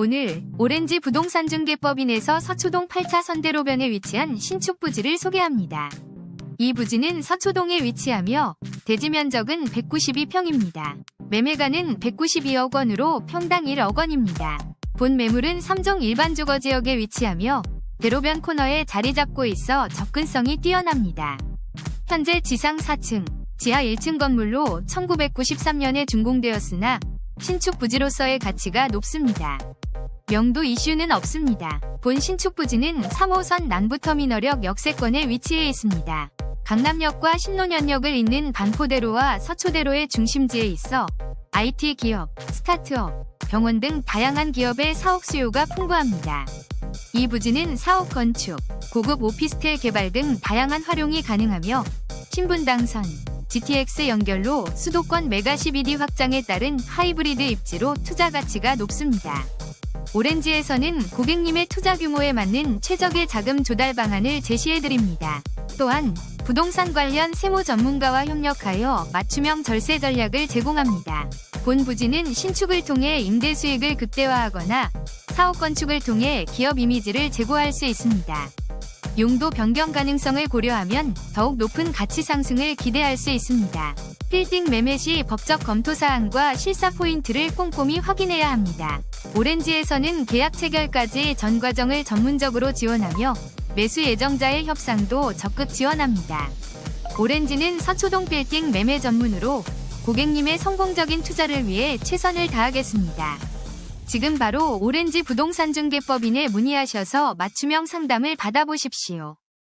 오늘 오렌지 부동산 중개법인에서 서초동 8차 선대로변에 위치한 신축 부지를 소개합니다. 이 부지는 서초동에 위치하며 대지 면적은 192평입니다. 매매가는 192억 원으로 평당 1억 원입니다. 본 매물은 3종 일반 주거 지역에 위치하며 대로변 코너에 자리 잡고 있어 접근성이 뛰어납니다. 현재 지상 4층, 지하 1층 건물로 1993년에 준공되었으나 신축 부지로서의 가치가 높습니다. 명도 이슈는 없습니다. 본 신축 부지는 3호선 남부터미널역 역세권에 위치해 있습니다. 강남역과 신논현역을 잇는 반포대로와 서초대로의 중심지에 있어 IT 기업, 스타트업, 병원 등 다양한 기업의 사옥 수요가 풍부합니다. 이 부지는 사옥 건축, 고급 오피스텔 개발 등 다양한 활용이 가능하며 신분 당선, GTX 연결로 수도권 메가 CBD 확장에 따른 하이브리드 입지로 투자 가치가 높습니다. 오렌지에서는 고객님의 투자 규모에 맞는 최적의 자금 조달 방안을 제시해드립니다. 또한 부동산 관련 세무 전문가와 협력하여 맞춤형 절세 전략을 제공합니다. 본 부지는 신축을 통해 임대 수익을 극대화하거나 사업 건축을 통해 기업 이미지를 제고할 수 있습니다. 용도 변경 가능성을 고려하면 더욱 높은 가치 상승을 기대할 수 있습니다. 빌딩 매매 시 법적 검토 사항과 실사 포인트를 꼼꼼히 확인해야 합니다. 오렌지에서는 계약 체결까지 전 과정을 전문적으로 지원하며 매수 예정자의 협상도 적극 지원합니다. 오렌지는 서초동 빌딩 매매 전문으로 고객님의 성공적인 투자를 위해 최선을 다하겠습니다. 지금 바로 오렌지 부동산 중개법인에 문의하셔서 맞춤형 상담을 받아보십시오.